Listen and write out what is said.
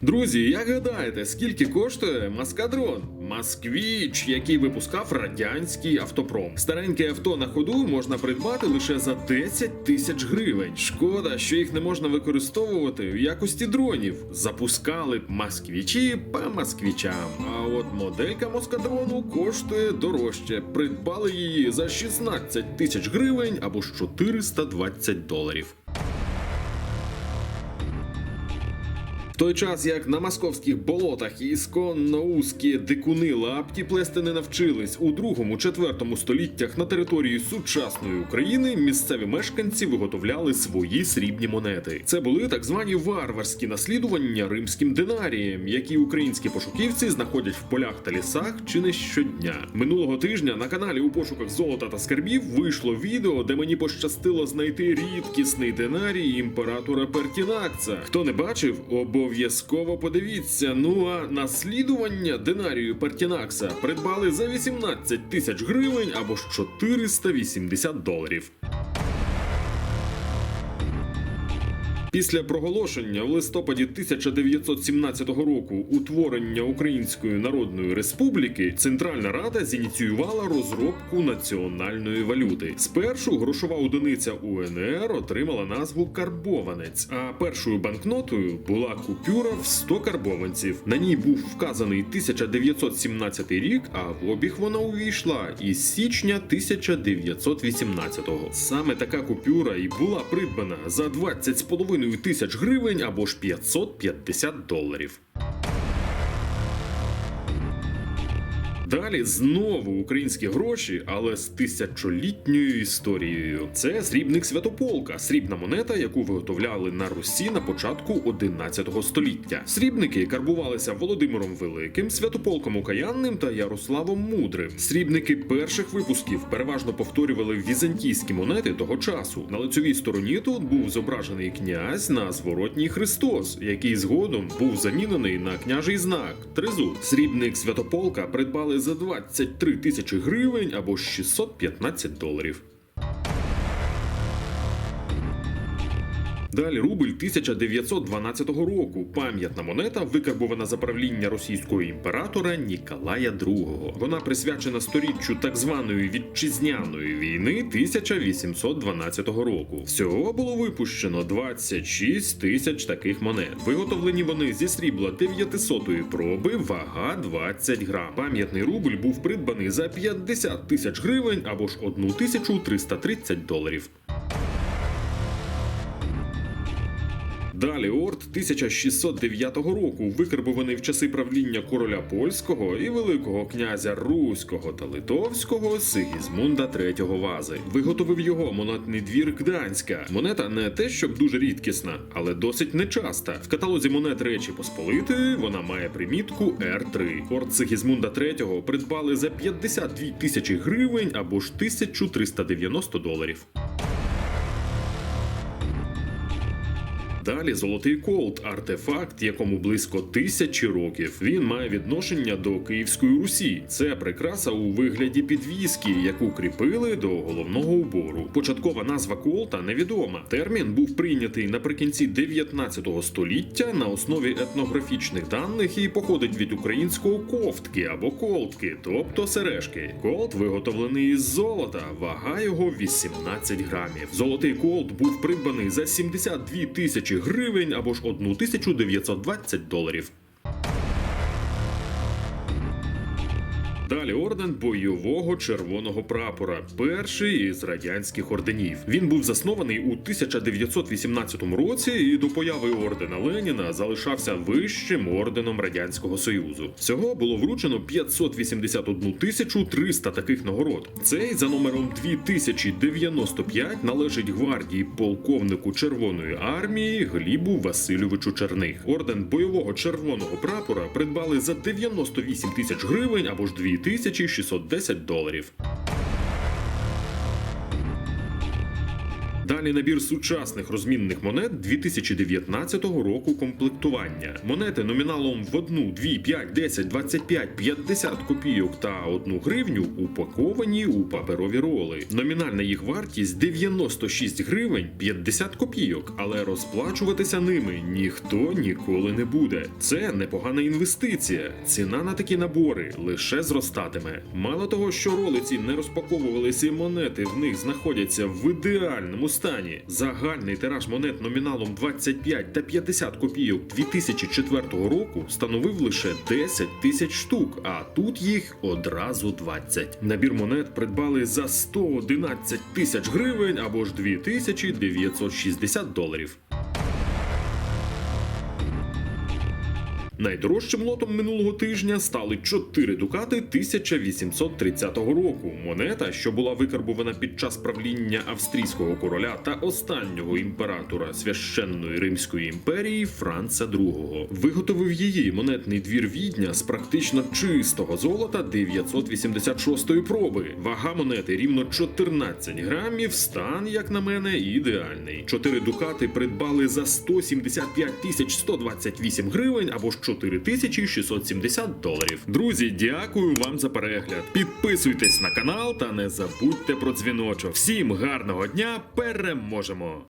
Друзі, як гадаєте, скільки коштує Маскадрон? Москвіч, який випускав радянський автопром. Стареньке авто на ходу можна придбати лише за 10 тисяч гривень. Шкода, що їх не можна використовувати в якості дронів. Запускали б москвічі по москвічам. А от моделька Москадрону коштує дорожче. Придбали її за 16 тисяч гривень або ж 420 доларів. Той час, як на московських болотах ісконно узкі дикуни лапті плести не навчились у другому-четвертому століттях на території сучасної України, місцеві мешканці виготовляли свої срібні монети. Це були так звані варварські наслідування римським динарієм, які українські пошуківці знаходять в полях та лісах чи не щодня. Минулого тижня на каналі у пошуках золота та скарбів вийшло відео, де мені пощастило знайти рідкісний динарій імператора Пертінакца. Хто не бачив, обов'язково подивіться. Ну а наслідування динарію Партінакса придбали за 18 тисяч гривень або ж 480 доларів. Після проголошення в листопаді 1917 року утворення Української Народної Республіки Центральна Рада зініціювала розробку національної валюти. Спершу грошова одиниця УНР отримала назву карбованець, а першою банкнотою була купюра в 100 карбованців. На ній був вказаний 1917 рік, а в обіг вона увійшла із січня 1918-го. Саме така купюра і була придбана за 20,5 тисяч гривень або ж 550 доларів. Далі знову українські гроші, але з тисячолітньою історією. Це срібник Святополка, срібна монета, яку виготовляли на Русі на початку 11 століття. Срібники карбувалися Володимиром Великим, Святополком Окаянним та Ярославом Мудрим. Срібники перших випусків переважно повторювали візантійські монети того часу. На лицьовій стороні тут був зображений князь на зворотній Христос, який згодом був замінений на княжий знак тризуб. Срібник Святополка придбали за 23 тисячі гривень або 615 доларів. Далі рубль 1912 року. Пам'ятна монета, викарбована за правління російського імператора Ніколая II. Вона присвячена сторіччю так званої вітчизняної війни 1812 року. Всього було випущено 26 тисяч таких монет. Виготовлені вони зі срібла 900-ї проби, вага 20 грам. Пам'ятний рубль був придбаний за 50 тисяч гривень або ж 1330 доларів. Далі орд 1609 року, викарбований в часи правління короля польського і великого князя Руського та Литовського Сигізмунда III Вази. Виготовив його монетний двір Гданська. Монета не те, щоб дуже рідкісна, але досить нечаста. В каталозі монет Речі Посполитої вона має примітку R3. Орд Сигізмунда III придбали за 52 тисячі гривень або ж 1390 доларів. Далі золотий колт артефакт, якому близько тисячі років. Він має відношення до Київської Русі. Це прикраса у вигляді підвіски, яку кріпили до головного убору. Початкова назва колта невідома. Термін був прийнятий наприкінці 19 століття на основі етнографічних даних і походить від українського ковтки або колтки, тобто сережки. Колт виготовлений із золота, вага його 18 грамів. Золотий колт був придбаний за 72 тисячі гривень або ж 1920 доларів. Далі орден бойового червоного прапора, перший із радянських орденів. Він був заснований у 1918 році і до появи ордена Леніна залишався вищим орденом радянського союзу. Всього було вручено 581 тисячу 300 таких нагород. Цей за номером 2095 належить гвардії полковнику Червоної армії Глібу Васильовичу Черних. Орден бойового червоного прапора придбали за 98 тисяч гривень або ж 2610 доларів. Далі набір сучасних розмінних монет 2019 року комплектування. Монети номіналом в 1, 2, 5, 10, 25, 50 копійок та 1 гривню упаковані у паперові роли. Номінальна їх вартість 96 гривень 50 копійок, але розплачуватися ними ніхто ніколи не буде. Це непогана інвестиція. Ціна на такі набори лише зростатиме. Мало того, що роли ці не розпаковувалися і монети в них знаходяться в ідеальному стані. Загальний тираж монет номіналом 25 та 50 копійок 2004 року становив лише 10 тисяч штук, а тут їх одразу 20. Набір монет придбали за 111 тисяч гривень або ж 2960 доларів. Найдорожчим лотом минулого тижня стали 4 дукати 1830 року. Монета, що була викарбувана під час правління австрійського короля та останнього імператора священної Римської імперії Франца II. Виготовив її монетний двір Відня з практично чистого золота 986 проби. Вага монети рівно 14 грамів. Стан, як на мене, ідеальний. Чотири дукати придбали за 175 тисяч 128 гривень або ж 4670 доларів. Друзі, дякую вам за перегляд. Підписуйтесь на канал та не забудьте про дзвіночок. Всім гарного дня! Переможемо!